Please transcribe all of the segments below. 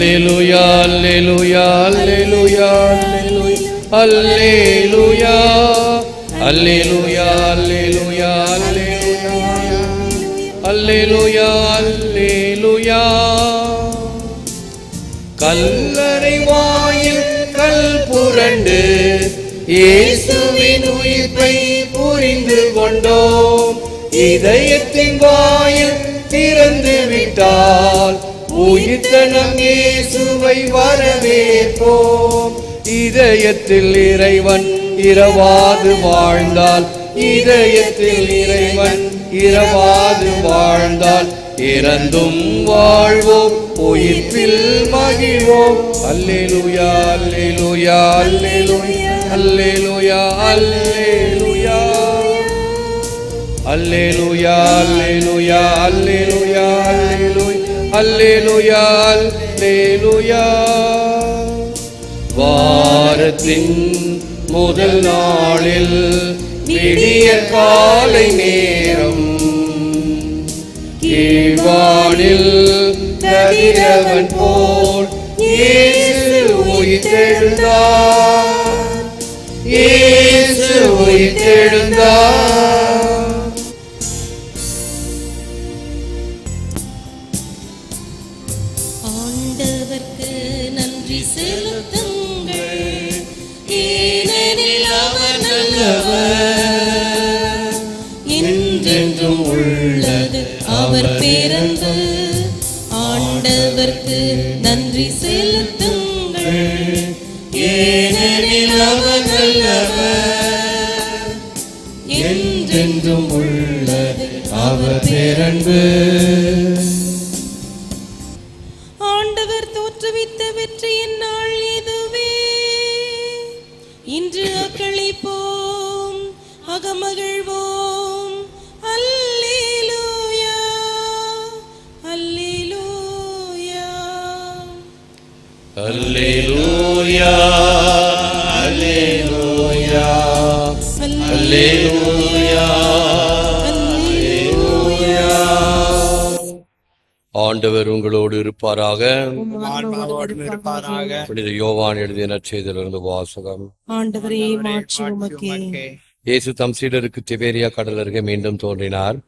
அல்லேலூயா அல்லேலூயா அல்லேலூயா அல்லேலூயா அல்லேலூயா அல்லேலூயா அல்லேலூயா அல்லேலூயா அல்லேலூயா கல்லறை வாயில் கல் புரண்டு இயேசுவின் உயிர்ப்பை புரிந்து கொண்டோம். இதயத்தின் வாயில் திறந்து விட்டால் உயிர்த்த நம் இயேசுவை வரவேற்போம். இதயத்தில் இறைவன் இரவாது வாழ்ந்தால் இதயத்தில் இறைவன் இரவாது வாழ்ந்தால் இறந்தும் வாழ்வோம் உயிர்ப்பில் மகிழ்வோம். அல்லேலூயா அல்லேலூயா அல்லேலூயா அல்லேலூயா அல்லேலூயா. அல்லேலூயா அல்லேலூயா அல்லேலூயா அல்லேலூயா. அல்லேலுயா அல்லேலுயா வாரத்தின் முதல் நாளில் விடிய காலை நேரம். கீழ்வானில் கதிரவன் போல் இயேசு உயிர்த்தெழுந்தார். இயேசு உயிர்த்தெழுந்தார். நன்றி செலுத்துங்கள். ஏனெனில் அவர் நல்லவர். என்றென்றும் உள்ளது அவர் பிறந்து. ஆண்டவர்க்கு நன்றி செலுத்துங்கள். ஏனெனில் அவர் நல்லவர். என்றென்றும் உள்ளது அவர் பிறந்து. தோற்றுவித்த வெற்றியின் நாள் இதுவே இன்று அக்களிப்போம் அகமகிழ்வோம். அல்லேலூயா அல்லேலூயா அல்லேலூயா. அல்லேலூயா. ஆண்டவர் உங்களோடு இருப்பாராக. புனித யோவான் எழுதிய நற்செய்தியிலிருந்து வாசகம். இயேசு தம் சீடருக்கு திபேரியா கடல் அருகே மீண்டும் தோன்றினார்.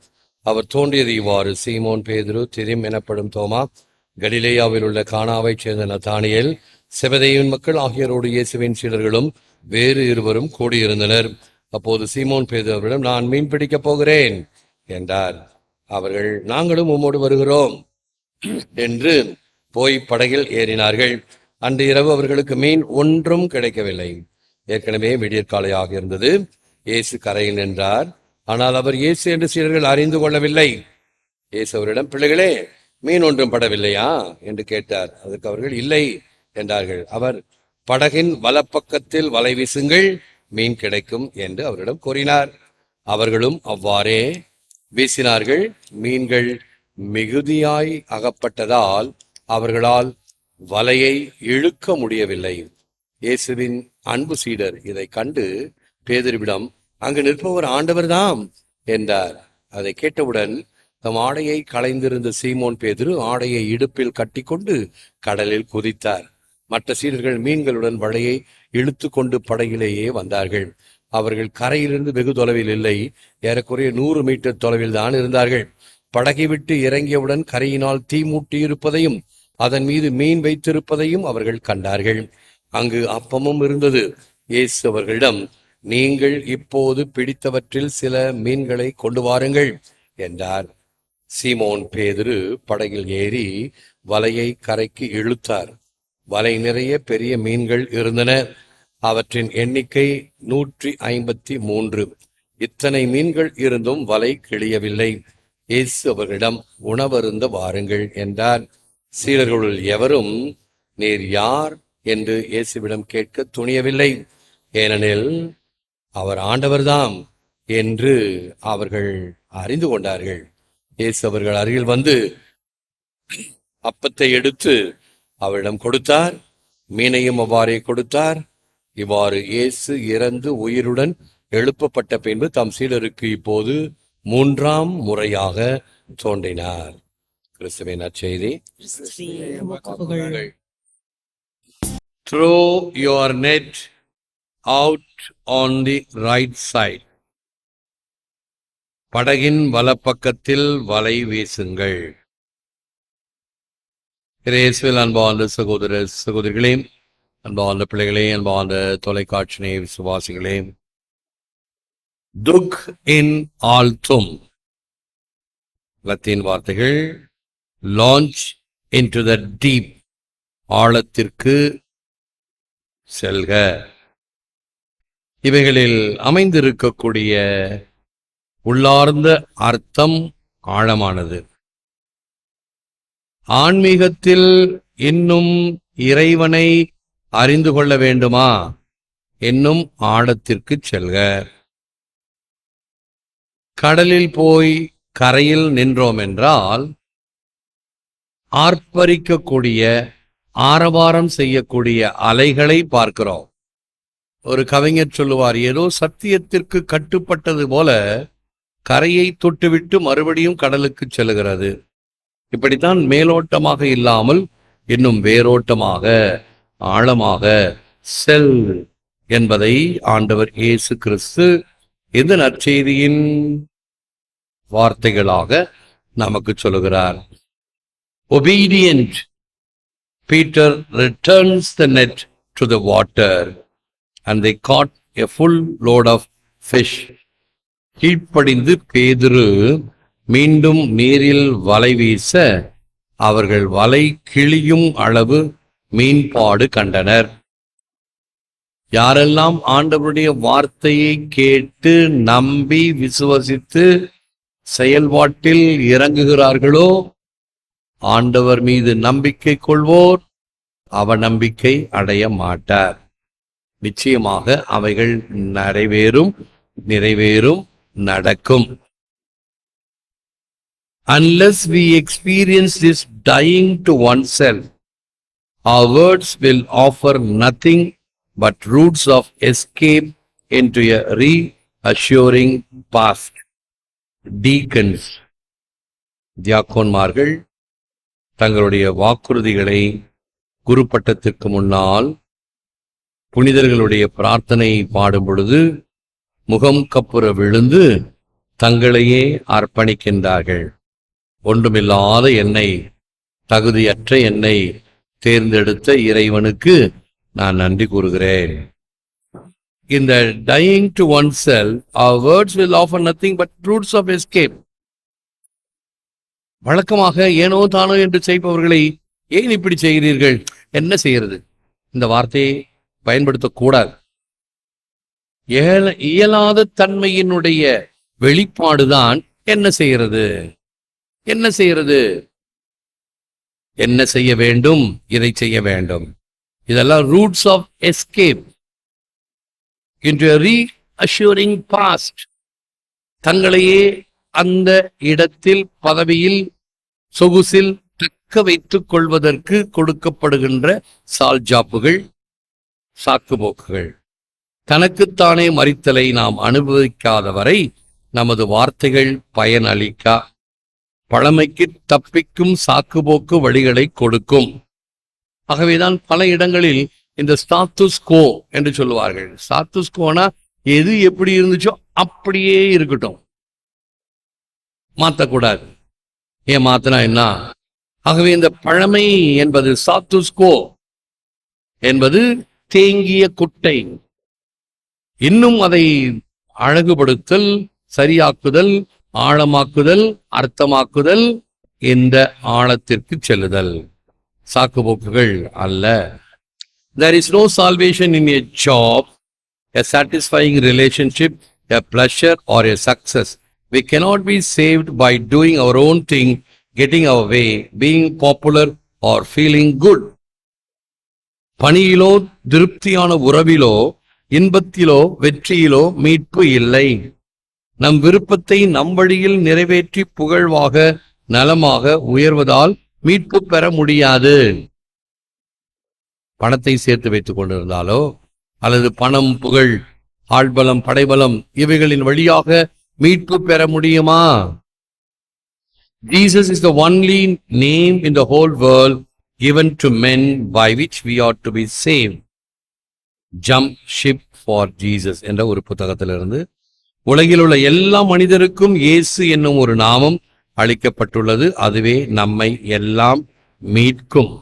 அவர் தோன்றியது இவ்வாறு. சீமோன் பேதுரு திரிம் எனப்படும் தோமா கலிலேயாவில் உள்ள கானாவைச் சேர்ந்த நத்தானியேல் செபதேயின் மக்கள் ஆகியோரோடு இயேசுவின் சீடர்களும் வேறு இருவரும் கூடியிருந்தனர். அப்போது சீமோன் பேதுரு அவரிடம் நான் மீன் பிடிக்கப் போகிறேன் என்றார். அவர்கள் நாங்களும் உம்மோடு வருகிறோம். என்று போய் படகில் ஏறினார்கள். அன்று இரவு அவர்களுக்கு மீன் ஒன்றும் கிடைக்கவில்லை. ஏற்கனவே விடியற்காலையாக இருந்தது. இயேசு கரையில் நின்றார். ஆனால் அவர் இயேசு என்று சீடர்கள் அறிந்து கொள்ளவில்லை. இயேசு அவரிடம் பிள்ளைகளே மீன் ஒன்றும் படவில்லையா? என்று கேட்டார். அதற்கு அவர்கள் இல்லை என்றார்கள். அவர் படகின் வலப்பக்கத்தில் வலை வீசுங்கள் மீன் கிடைக்கும் என்று அவரிடம் கூறினார். அவர்களும் அவ்வாறே வீசினார்கள். மீன்கள் மிகுதியாய் அகப்பட்டதால் அவர்களால் வலையை இழுக்க முடியவில்லை. இயேசுவின் அன்பு சீடர் இதை கண்டு பேதுருவிடம் அங்கு நிற்பவர் ஆண்டவர்தாம் என்றார். அதை கேட்டவுடன் தம் ஆடையை களைந்திருந்த சீமோன் பேதுரு ஆடையை இடுப்பில் கட்டிக்கொண்டு கடலில் குதித்தார். மற்ற சீடர்கள் மீன்களுடன் வலையை இழுத்து கொண்டு படகிலேயே வந்தார்கள். அவர்கள் கரையிலிருந்து வெகு தொலைவில் இல்லை. ஏறக்குறைய நூறு மீட்டர் தொலைவில் தான் இருந்தார்கள். படகை விட்டு இறங்கியவுடன் கரையினால் தீ மூட்டியிருப்பதையும் அதன் மீது மீன் வைத்திருப்பதையும் அவர்கள் கண்டார்கள். அங்கு அப்பமும் இருந்தது. இயேசு அவர்களிடம் நீங்கள் இப்போது பிடித்தவற்றில் சில மீன்களை கொண்டு வாருங்கள் என்றார். சீமோன் பேதுரு படகில் ஏறி வலையை கரைக்கு இழுத்தார். வலை நிறைய பெரிய மீன்கள் இருந்தன. அவற்றின் எண்ணிக்கை நூற்றி ஐம்பத்தி மூன்று. இத்தனை மீன்கள் இருந்தும் வலை கிழியவில்லை. இயேசு அவர்களிடம் உணவருந்த வாருங்கள் என்றார். சீடர்களுள் எவரும் நீர் யார்? என்று இயேசுவிடம் கேட்க துணியவில்லை. ஏனெனில் அவர் ஆண்டவர்தாம் என்று அவர்கள் அறிந்து கொண்டார்கள். இயேசு அவர்கள் அருகில் வந்து அப்பத்தை எடுத்து அவரிடம் கொடுத்தார். மீனையும் அவ்வாறே கொடுத்தார். இவ்வாறு இயேசு இறந்து உயிருடன் எழுப்பப்பட்ட பின்பு தம் சீடருக்கு இப்போது மூன்றாம் முறையாக தோன்றினார். கிறிஸ்துவின் நற்செய்தி. Throw your net out on the right side படகின் வலப்பக்கத்தில் வலை வீசுங்கள். இயேசுவில் அன்பார்ந்த சகோதர சகோதரிகளே அன்பார்ந்த பிள்ளைகளே அன்பார்ந்த தொலைக்காட்சி விசுவாசிகளே துக் இன் ஆல்தும். லத்தீன் வார்த்தைகள் லான்ச் இன்டு த டீப் ஆழத்திற்கு செல்க. இவைகளில் அமைந்திருக்கக்கூடிய உள்ளார்ந்த அர்த்தம் ஆழமானது. ஆன்மீகத்தில் இன்னும் இறைவனை அறிந்து கொள்ள வேண்டுமா? என்னும் ஆழத்திற்கு செல்க. கடலில் போய் கரையில் நின்றோம் என்றால் ஆர்ப்பரிக்கக்கூடிய ஆரவாரம் செய்யக்கூடிய அலைகளை பார்க்கிறோம். ஒரு கவிஞர் சொல்லுவார் ஏதோ சத்தியத்திற்கு கட்டுப்பட்டது போல கரையை தொட்டுவிட்டு மறுபடியும் கடலுக்கு செல்கிறது. இப்படித்தான் மேலோட்டமாக இல்லாமல் இன்னும் வேரோட்டமாக ஆழமாக செல் என்பதை ஆண்டவர் இயேசு கிறிஸ்து இந்த நற்செய்தியின் வார்த்தைகளாக நமக்கு சொல்லுகிறார்? Obedient Peter returns the net to the water and they caught a full load of fish கீழ்ப்படிந்து பேதுரு மீண்டும் நீரில் வலை வீச அவர்கள் வலை கிழியும் அளவு மீன்பாடு கண்டனர். யாரெல்லாம் ஆண்டவருடைய வார்த்தையை கேட்டு நம்பி விசுவசித்து செயல்பாட்டில் இறங்குகிறார்களோ ஆண்டவர் மீது நம்பிக்கை கொள்வோர் அவநம்பிக்கை அடைய மாட்டார். நிச்சயமாக அவைகள் நிறைவேறும் நிறைவேறும் நடக்கும். Unless experience experience this to one self our words will offer nothing but routes of escape into a reassuring past. Deacons தியாக்கோன்மார்கள் தங்களுடைய வாக்குறுதிகளை குருப்பட்டத்திற்கு முன்னால் புனிதர்களுடைய பிரார்த்தனை பாடும் பொழுது முகம் கப்புற விழுந்து தங்களையே அர்ப்பணிக்கின்றார்கள். ஒன்றுமில்லாத என்னை தகுதியற்ற என்னை தேர்ந்தெடுத்த இறைவனுக்கு நான் நன்றி கூறுகிறேன். இந்த dying to one self our words will offer nothing but routes of escape வழக்கமாக ஏனோ தானோ என்று செய்பவர்களை ஏன் இப்படி செய்கிறீர்கள்? என்ன செய்யறது இந்த வார்த்தையை பயன்படுத்தக்கூடாது. ஏல- இயலாத தன்மையினுடைய வெளிப்பாடுதான் என்ன செய்கிறது? என்ன செய்கிறது? என்ன செய்ய வேண்டும்? இதை செய்ய வேண்டும். இதெல்லாம் routes of escape. Re reassuring past தங்களையே அந்த இடத்தில் பதவியில் சொகுசில் தக்க வைத்துக் கொள்வதற்கு கொடுக்கப்படுகின்ற சால்ஜாப்புகள் சாக்குபோக்குகள் தனக்குத்தானே மறித்தலை நாம் அனுபவிக்காத வரை நமது வார்த்தைகள் பயனளிக்கா? பழமைக்கு தப்பிக்கும் சாக்குபோக்கு வழிகளை கொடுக்கும். ஆகவேதான் பல இடங்களில் இந்த ஸ்டாத்துஸ் கோ என்று சொல்லுவார்கள். ஸ்டாத்துஸ் கோனா எது எப்படி இருந்துச்சோ அப்படியே இருக்கட்டும். மாத்தக்கூடாது. ஏன் மாத்தினா என்ன? ஆகவே இந்த பழமை என்பது ஸ்டாத்துஸ் கோ என்பது தேங்கிய குட்டை. இன்னும் அதை அழகுபடுத்தல் சரியாக்குதல் ஆழமாக்குதல் அர்த்தமாக்குதல் இந்த ஆழத்திற்கு செல்லுதல். சாக்குபோக்குகள் அல்ல there is no salvation in a job a satisfying relationship a pleasure or a success we cannot be saved by doing our own thing getting our way being popular or feeling good பணியிலோ திருப்தியான உறவிலோ இன்பத்திலோ வெற்றியிலோ மீட்பு இல்லை நம் விருப்பத்தை நம் வழியில் நிறைவேற்றி புகழ்வாக நலமாக உயர்வதால் மீட்பு பெற முடியாது பணத்தை சேர்த்து வைத்துக் கொண்டிருந்தாலோ அல்லது பணம் புகழ் ஆள்பலம் படைபலம் இவைகளின் வழியாக மீட்பு பெற முடியுமா Jesus is the only name in the whole world given to men by which we ought to be saved. Jump ship for Jesus என்ற ஒரு புத்தகத்திலிருந்து உலகில் உள்ள எல்லா மனிதருக்கும் இயேசு என்னும் ஒரு நாமம் அளிக்கப்பட்டுள்ளது அதுவே நம்மை எல்லாம் மீட்கும்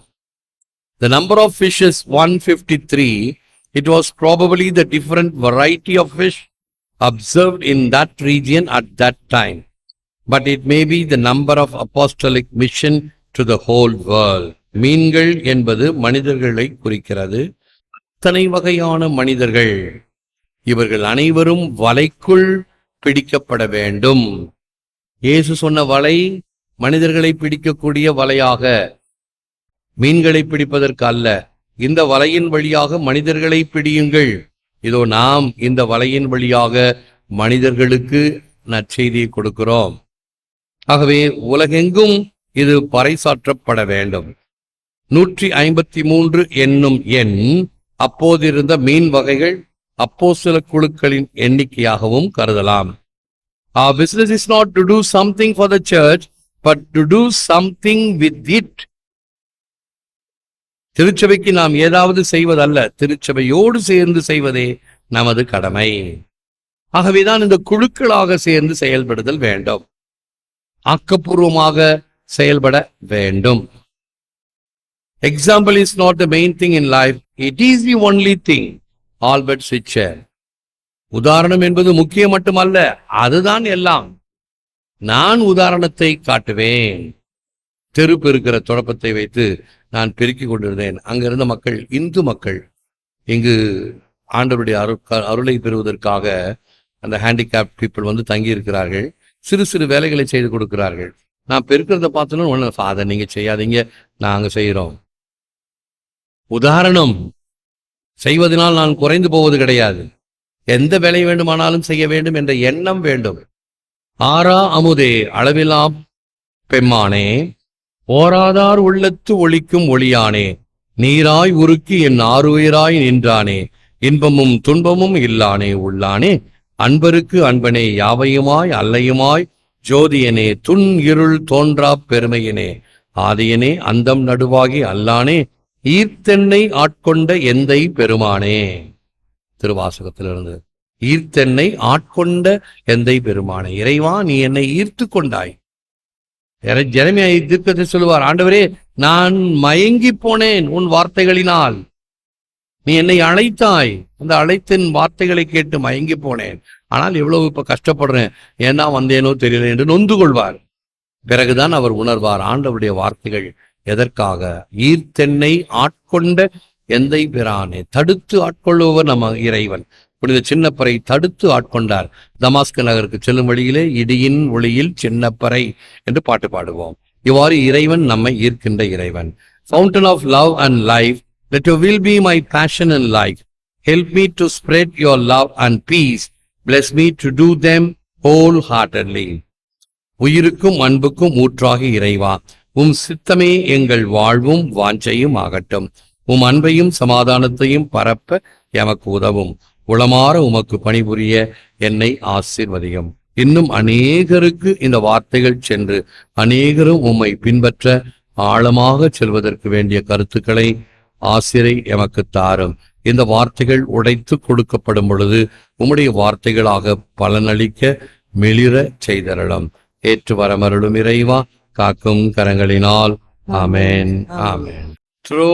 the number of fish is one fifty three it was probably the different variety of fish observed in that region at that time but it may be the number of apostolic mission to the whole world மீன்கள் என்பது மனிதர்களை குறிக்கிறது அத்தனை வகையான மனிதர்கள் இவர்கள் அனைவரும் வலைக்குள் பிடிக்கப்பட வேண்டும் இயேசு சொன்ன வலை மனிதர்களை பிடிக்கக்கூடிய வலையாக மீன்களை பிடிப்பதற்கு அல்ல இந்த வலையின் வழியாக மனிதர்களை பிடியுங்கள். இதோ நாம் இந்த வலையின் வழியாக மனிதர்களுக்கு நற்செய்தியை கொடுக்கிறோம். ஆகவே உலகெங்கும் இது பறைசாற்றப்பட வேண்டும். நூற்றி ஐம்பத்தி மூன்று என்னும் எண் அப்போதிருந்த மீன் வகைகள் அப்போ சில குழுக்களின் எண்ணிக்கையாகவும் கருதலாம். Our business is not to do something for the church, but to do something with it. திருச்சபைக்கு நாம் ஏதாவது செய்வதல்ல திருச்சபையோடு சேர்ந்து செய்வதே நமது கடமை. ஆகவேதான் இந்த குழுக்களாக சேர்ந்து செயல்படுதல் வேண்டும். ஆக்கப்பூர்வமாக செயல்பட வேண்டும். Example is not the main thing in life it is the only thing Albert Schweitzer உதாரணம் என்பது முக்கியம் மட்டுமல்ல அதுதான் எல்லாம். நான் உதாரணத்தை காட்டுவேன். தெரு பெருக்கிற தொடப்பத்தை வைத்து நான் பெருக்கிக் கொண்டிருந்தேன். அங்கிருந்த மக்கள் இந்து மக்கள் இங்கு ஆண்டவருடைய அருள் அருளை பெறுவதற்காக அந்த ஹேண்டிகேப் பீப்புள் வந்து தங்கி இருக்கிறார்கள் சிறு சிறு வேலைகளை செய்து கொடுக்கிறார்கள். நான் பெருக்கிறத பார்த்தோன்னு ஒன்று ஃபாதர் நீங்க செய்யாதீங்க. நாங்க செய்கிறோம் உதாரணம் செய்வதனால் நான் குறைந்து போவது கிடையாது. எந்த வேலை வேண்டுமானாலும் செய்ய வேண்டும் என்ற எண்ணம் வேண்டும். ஆரா அமுதே அளவிலா பெம்மானே ஓராதார் உள்ளத்து ஒளிக்கும் ஒளியானே நீராய் உருக்கி என் ஆறுயிராய் நின்றானே இன்பமும் துன்பமும் இல்லானே உள்ளானே அன்பருக்கு அன்பனே யாவையுமாய் அல்லையுமாய் ஜோதியனே துன் இருள் தோன்றாப் பெருமையனே ஆதியனே அந்தம் நடுவாகி அல்லானே ஈர்த்தென்னை ஆட்கொண்ட எந்தை பெருமானே. திருவாசகத்திலிருந்து. ஈர்த்தென்னை ஆட்கொண்ட எந்தை பெருமானை இறைவா நீ என்னை ஈர்த்து கொண்டாய். ஜெரமியா தீர்க்கத்தை சொல்லுவார் ஆண்டவரே நான் மயங்கி போனேன் உன் வார்த்தைகளினால். நீ என்னை அழைத்தாய். அந்த அழைத்தின் வார்த்தைகளை கேட்டு மயங்கி போனேன். ஆனால் எவ்வளவு இப்ப கஷ்டப்படுறேன்? ஏன்னா வந்தேனோ தெரியல என்று நொந்து கொள்வார். பிறகுதான் அவர் உணர்வார் ஆண்டவருடைய வார்த்தைகள் எதற்காக? ஈர்த்தென்னை ஆட்கொண்ட எந்தை பிரானே தடுத்து ஆட்கொள்பவர் நம்ம இறைவன். புனித சின்னப்பறை தடுத்து ஆட்கொண்டார். தமாஸ்க நகருக்கு செல்லும் வழியிலே இடியின் ஒளியில் சின்னப்பறை என்று பாட்டு பாடுவோம். இவ்வாறு இறைவன் நம்மை ஈர்க்கின்ற இறைவன். Fountain of love and life let you will be my passion and life help me to spread your love and peace bless me to do them wholeheartedly உயிருக்கும் அன்புக்கும் ஊற்றாகி இறைவா. உம் சித்தமே எங்கள் வாழ்வும் வாஞ்சையும் ஆகட்டும். உம் அன்பையும் சமாதானத்தையும் பரப்ப எமக்கு உதவும். உளமாற உமக்கு பணிபுரிய என்னை ஆசிர்வதியும். இன்னும் அநேகருக்கு இந்த வார்த்தைகள் சென்று அநேகரும் உம்மை பின்பற்ற ஆழமாக செல்வதற்கு வேண்டிய கருத்துக்களை ஆசிரை எமக்கு தாரும். இந்த வார்த்தைகள் உடைத்து கொடுக்கப்படும் பொழுது உம்முடைய வார்த்தைகளாக பலனளிக்க மெளிர செய்தரலாம் ஏற்று வரமருளும் இறைவா காக்கும் கரங்களினால். ஆமேன். ஆமேன். த்ரோ